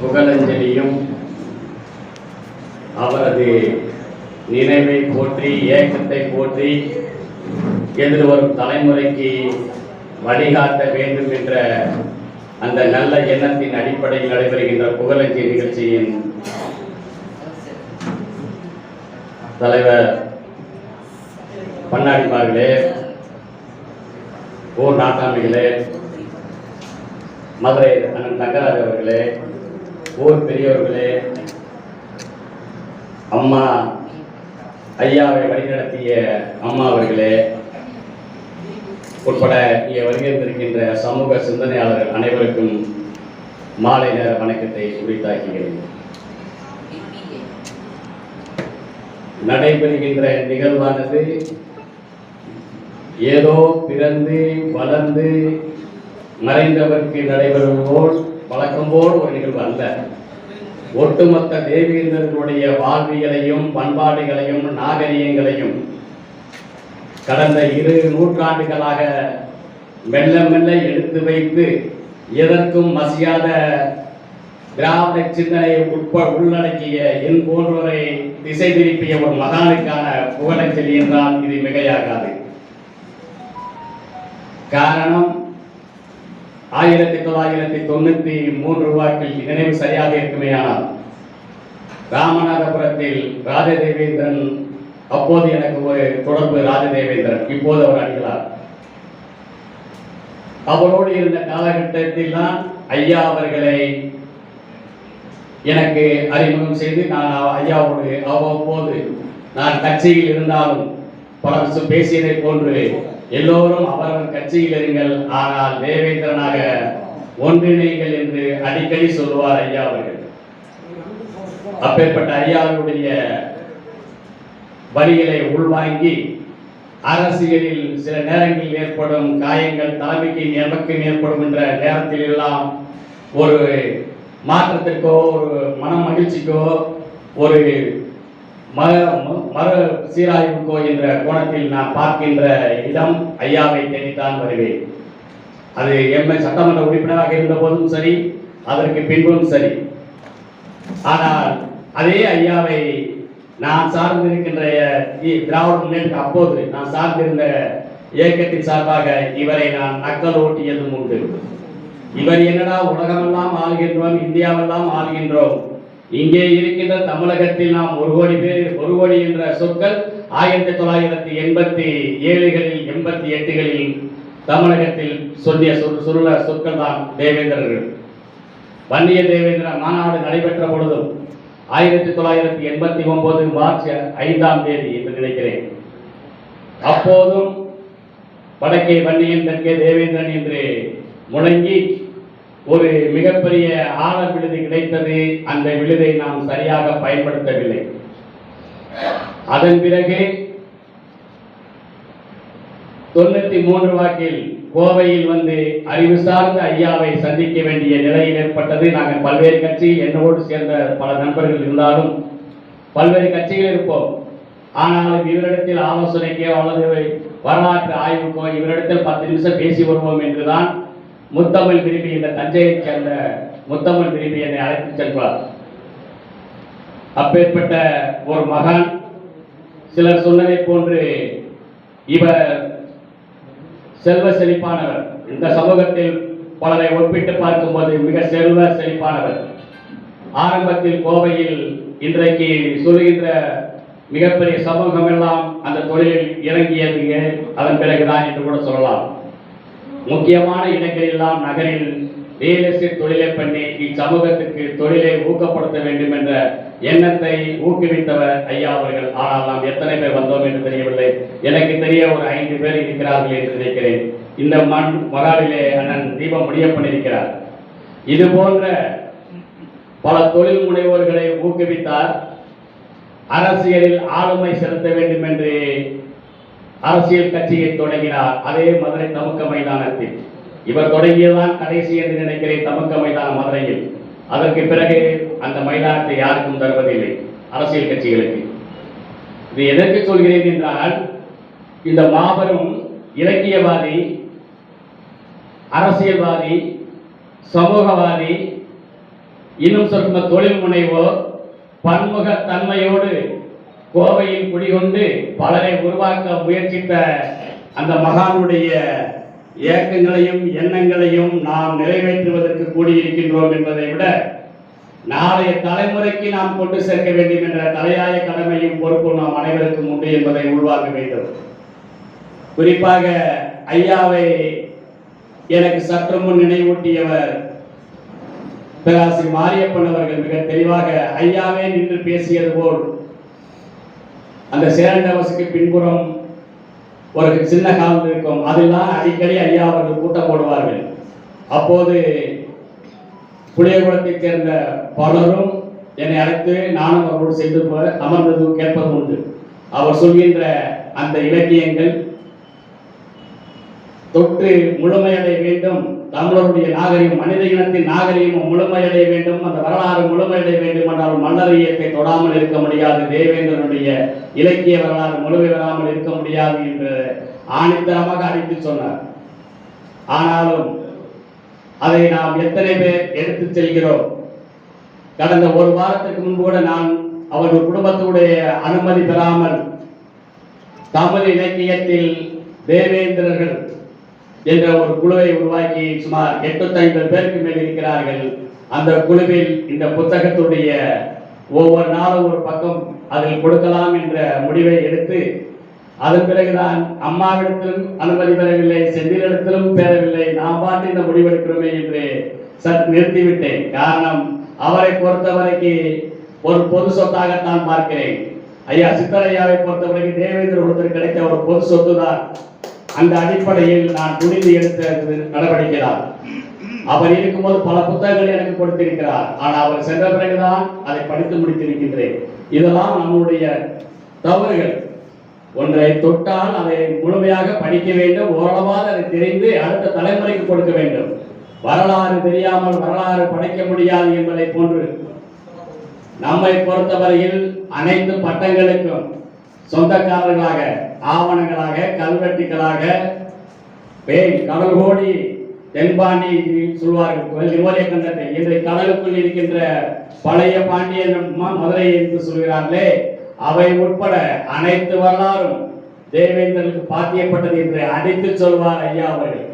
புகழஞ்சலியும் அவரது நினைவை போற்றி ஏக்கத்தை போற்றி எதிர்வரும் தலைமுறைக்கு வழிகாட்ட வேண்டும் என்ற அந்த நல்ல எண்ணத்தின் அடிப்படையில் நடைபெறுகின்ற புகழஞ்சி நிகழ்ச்சியின் தலைவர் பண்ணாடிமார்களே ஊர் நாட்டாமிகளே மதுரை அண்ணன் தங்கராஜ் அவர்களே ஊர் பெரியவர்களே அம்மா ஐயாவை வழிநடத்திய அம்மா அவர்களே உட்பட இங்கே வருகின்றிருக்கின்ற சமூக சிந்தனையாளர்கள் அனைவருக்கும் மாலை நேர வணக்கத்தை உரித்தாக்குகிறேன். நடைபெறுகின்ற நிகழ்வானது ஏதோ பிறந்து வளர்ந்து மறைந்தவருக்கு நடைபெறும் போல் வழக்கம் போல் ஒரு நிகழ்வு அல்ல. ஒட்டுமொத்த தேவேந்திரர்களுடைய வாழ்வியலையும் பண்பாடுகளையும் நாகரிகங்களையும் கடந்த இரு நூற்றாண்டுகளாக மெல்ல மெல்ல எடுத்து வைத்து எதற்கும் மசியாத திராவிட சிந்தனையை உட்ப உள்ளடக்கிய என் போன்றோரை திசை திருப்பிய ஒரு மகானுக்கான புகழஞ்சலி என்றால் இது மிகையாகாது. காரணம் ஆயிரத்தி தொள்ளாயிரத்தி தொண்ணூத்தி மூன்று வாக்கில் நினைவு சரியாக இருக்குமேயானால் ராமநாதபுரத்தில் ராஜதேவேந்திரன் அப்போது எனக்கு ஒரு தொடர்பு ராஜதேவேந்திரன் இப்போது அவர் அடிகளார். அவரோடு இருந்த காலகட்டத்தில் தான் ஐயா அவர்களை எனக்கு அறிமுகம் செய்து நான் ஐயாவோடு அவ்வப்போது நான் கட்சியில் இருந்தாலும் பல பேசியதை போன்று எல்லோரும் அவரவர் கட்சியில் இருங்கள். ஆனால் தேவேந்திரனாக ஒன்றிணைங்கள் என்று அடிக்கடி சொல்லுவார் ஐயா அவர்கள். அப்பேற்பட்ட ஐயாவுடைய வரிகளை உள்வாங்கி அரசியலில் சில நேரங்களில் ஏற்படும் காயங்கள் தலைமைக்கு எமக்கும் ஏற்படும் என்ற நேரத்தில் எல்லாம் ஒரு மாற்றத்திற்கோ ஒரு மன மகிழ்ச்சிக்கோ ஒரு மறு சீராய்வுக்கோ என்ற கோணத்தில் நான் பார்க்கின்ற இடம் ஐயாவை தேடித்தான் வருவேன். அது எம்ஐ சட்டமன்ற உறுப்பினராக இருந்த போதும் சரி அதற்கு பின்பும் சரி. ஆனால் அதே ஐயாவை நான் சார்ந்திருக்கின்ற இ- திராவிட முன்னேற்ற அப்போது நான் சார்ந்திருந்த இயக்கத்தின் சார்பாக இவரை நான் நக்கல் ஓட்டியதும் உண்டு. இவர் என்னடா உலகமெல்லாம் ஆள்கின்றோம் இந்தியாவெல்லாம் ஆள்கின்றோம் இங்கே இருக்கின்ற தமிழகத்தில் நாம் ஒரு கோடி பேர் ஒரு கோடி என்ற சொற்கள் ஆயிரத்தி தொள்ளாயிரத்தி எண்பத்தி ஏழுகளில் எண்பத்தி எட்டுகளில் தமிழகத்தில் சொல்லிய சொல்ல சொற்கள் தான் தேவேந்திரர்கள். வன்னிய தேவேந்திர மாநாடு நடைபெற்ற பொழுதும் ஆயிரத்தி தொள்ளாயிரத்தி எண்பத்தி ஒன்பது மார்ச் ஐந்தாம் தேதி என்று நினைக்கிறேன். அப்போதும் வடக்கே வன்னியன் தெற்கே தேவேந்திரன் என்று முழங்கி ஒரு மிகப்பெரிய ஆழ விழுது கிடைத்தது அந்த விழுதை நாம் சரியாக பயன்படுத்தவில்லை. அதன் பிறகு தொண்ணூத்தி மூன்று வாக்கில் கோவையில் வந்து அறிவு சார்ந்த ஐயாவை சந்திக்க வேண்டிய நிலையில் ஏற்பட்டது. நாங்கள் பல்வேறு கட்சியில் என்னோடு சேர்ந்த பல நண்பர்கள் இருந்தாலும் பல்வேறு கட்சிகள் இருப்போம். ஆனாலும் இவரிடத்தில் ஆலோசனைக்கோ அல்லது வரலாற்று ஆய்வுக்கோ இவரிடத்தில் பத்து நிமிஷம் பேசி வருவோம் என்றுதான் முத்தமிழ் விரும்பி இந்த தஞ்சையைச் சேர்ந்த முத்தமிழ் விரும்பி என்னை அழைத்து சென்றார் அப்பேற்பட்ட ஒரு மகான் சிலர் சொன்னதை போன்று இவர் செல்வ செழிப்பானவர். இந்த சமூகத்தில் பலரை ஒப்பிட்டு பார்க்கும்போது மிக செல்வ செழிப்பானவர். ஆரம்பத்தில் கோவையில் இன்றைக்கு சொல்லுகின்ற மிகப்பெரிய சமூகம் எல்லாம் அந்த தொழிலில் இறங்கியது அதன் பிறகுதான் என்று கூட சொல்லலாம். முக்கியமான இடங்களெல்லாம் நகரில் ரியல் எஸ்டேட் தொழிலை பண்ணி இச்சமூகத்துக்கு தொழிலை ஊக்கப்படுத்த வேண்டும் என்ற எண்ணத்தை ஊக்குவித்தவர் ஐயா அவர்கள். ஆனால் நாம் எத்தனை பேர் வந்தோம் என்று தெரியவில்லை. எனக்கு தெரிய ஒரு ஐந்து பேர் இருக்கிறார்கள் என்று நினைக்கிறேன். இந்த மண் மகாவிலே அண்ணன் தீபம் முடிய பண்ணியிருக்கிறார் இது போன்ற பல தொழில் முனைவோர்களை ஊக்குவித்தார். அரசியலில் ஆளுமை செலுத்த வேண்டும் என்று அரசியல் கட்சியை தொடங்கினார். அதே மதுரை தமுக்க மைதானத்தில். இவர் தொடங்கியதான் கடைசி என்று நினைக்கிறேன் தமுக்க மைதானம் மதுரையில். அதற்கு பிறகு அந்த மைதானத்தை யாருக்கும் தருவதில்லை அரசியல் கட்சிகளுக்கு. இது எதற்கு சொல்கிறேன் என்றால் இந்த மாபெரும் இலக்கியவாதி அரசியல்வாதி சமூகவாதி இன்னும் சொல்ல தொழில் முனைவோர் பன்முக தன்மையோடு கோவையில் குடிகொண்டு பலரை உருவாக்க முயற்சித்த அந்த மகானுடைய இயக்கங்களையும் எண்ணங்களையும் நாம் நிறைவேற்றுவதற்கு கூடியிருக்கின்றோம் என்பதை விட நாளைய தலைமுறைக்கு நாம் கொண்டு சேர்க்க வேண்டும் என்ற தலையாய கடமையும் பொறுப்பும் நாம் அனைவருக்கும் உண்டு என்பதை உள்வாங்க வேண்டும். குறிப்பாக ஐயாவை எனக்கு சற்று முன் நினைவூட்டியவர் பேராசி மாரியப்பன் அவர்கள் மிக தெளிவாக ஐயாவே நின்று பேசியது போல் அந்த சேரண்டவசுக்கு பின்புறம் ஒரு சின்ன காலம் இருக்கும். அதெல்லாம் அடிக்கடி ஐயா அவர்கள் கூட்டம் போடுவார்கள். அப்போது புளியகுளத்தைச் சேர்ந்த பலரும் என்னை அழைத்து நானும் அவரோடு சென்று போல அமர்ந்ததும் கேட்பதும் உண்டு. அவர் சொல்கின்ற அந்த இலக்கியங்கள் தொற்று முழுமையடைய வேண்டும். தமிழருடைய நாகரிகம் மனித இனத்தின் நாகரிகம் முழுமையடைய வேண்டும். அந்த வரலாறு முழுமையடைய வேண்டும் என்றால் மன்னர் இயக்கத்தை தொடாமல் இருக்க முடியாது. தேவேந்திரனுடைய இலக்கிய வரலாறு முழுமை வராமல் இருக்க முடியாது என்று ஆணித்தரமாக அடித்து சொன்னார். ஆனாலும் அதை நாம் எத்தனை பேர் எடுத்துச் செல்கிறோம்? கடந்த ஒரு வாரத்துக்கு முன்பு கூட நான் அவர்கள் குடும்பத்துடைய அனுமதி பெறாமல் தமிழ் இலக்கியத்தில் தேவேந்திரர்கள் என்ற ஒரு குழுவை உருவாக்கி சுமார் எட்நூத்தி பேருக்கு மேல் இருக்கிறார்கள். அந்த குழுவில் இந்த புத்தகத்துடைய ஒவ்வொரு நாளும் ஒரு பக்கம் அதில் கொடுக்கலாம் என்ற முடிவை எடுத்து அதன் பிறகுதான் அம்மாவிடத்திலும் அனுமதி பெறவில்லை செந்திலிடத்திலும் பெறவில்லை நாம் பாட்டு இந்த முடிவெடுக்கிறோமே என்று சற்று நிறுத்திவிட்டேன். காரணம் அவரை பொறுத்தவரைக்கு ஒரு பொது சொத்தாகத்தான் பார்க்கிறேன். ஐயா சித்தரையாவை பொறுத்தவரைக்கு தேவேந்திர ஒருத்தர் கிடைத்த ஒரு பொது சொத்து தான் அந்த அடிப்படையில் நான் துணிந்து எடுத்த நடவடிக்கை தான் அவர் இருக்கும்போது பல புத்தகங்கள் எனக்கு கொடுத்திருக்கிறார். ஆனால் அவர் சென்ற பிறகுதான் அதை படித்து முடித்திருக்கின்றேன். இதெல்லாம் நம்முடைய தவறுகள். ஒன்றை தொட்டால் அதை முழுமையாக படிக்க வேண்டும். ஓரளவாக அதை தெரிந்து அடுத்த தலைமுறைக்கு கொடுக்க வேண்டும். வரலாறு தெரியாமல் வரலாறு படைக்க முடியாது என்பதை போன்று நம்மை பொறுத்தவரையில் அனைத்து பட்டங்களுக்கும் சொந்தக்காரர்களாக ஆவணங்களாக கல்வெட்டுகளாக பேய் கடல் கோடி தென்பாண்டி சொல்வார்கள். நிவோலிய கண்டத்தை இன்றைய கடலுக்குள் இருக்கின்ற பழைய பாண்டியன் மதுரை என்று சொல்கிறார்களே அவை உட்பட அனைத்து வரலாறும் தேவேந்திரனுக்கு பாத்தியப்பட்டது என்று அடித்து சொல்வார் ஐயா அவர்கள்.